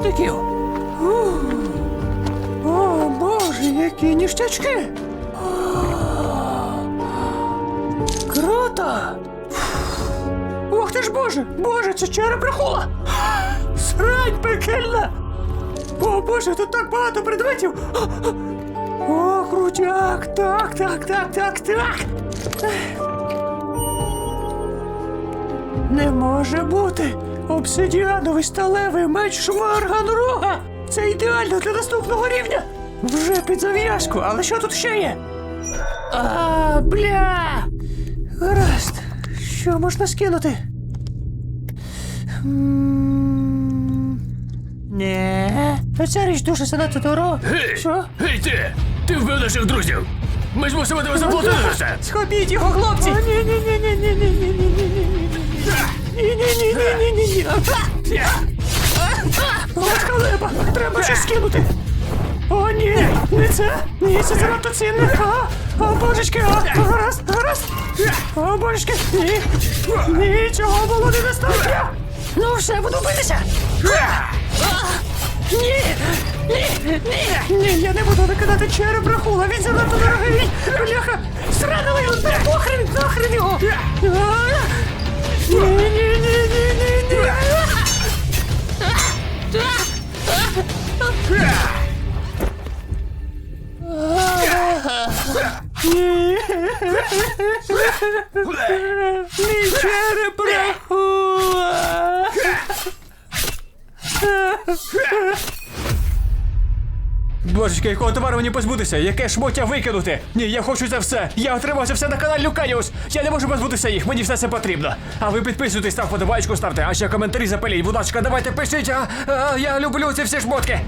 заручників. Ух. О, боже, які ніштячки! Круто! Ох ти ж боже! Боже, це череп рахула! Срань пекельна! О боже, тут так багато предметів! О, крутяк! Так, так, так, так, так! Не може бути! Обсидіановий сталевий меч Шмарганрога! Це ідеально для наступного рівня! Вже під зав'язку, але що тут ще є? А, бля! Гаразд, що можна скинути? Не, ця річ дуже занадто дорога. Гей! Що? Гей ти! Ти вбив наших друзів! Ми ж мусимо тебе заплатити за це! Схопіть його, хлопці! Ні, От треба щось скинути. О, ні, не це. Ні, це занадто цінне. О, божечки, а, гаразд, гаразд. О, божечки, ні. Ні, було недостатньо. Ну, все, буду битися. Ні, ні, ні, ні, я не буду викидати череп рахула, він занадто дорогий. Бляха, сранили та нахрен його. Ні, Мій череп. Божечки, якого товару мені позбутися? Яке шмотя викинути? Ні, я хочу це все. Я отримав це все на каналі Люканіус. Я не можу позбутися їх, мені все це потрібно. А ви підписуйтесь, став подобайку ставте, а ще коментарі запаліть. Будь ласка, давайте пишіть. А, а, я люблю ці всі шмотки.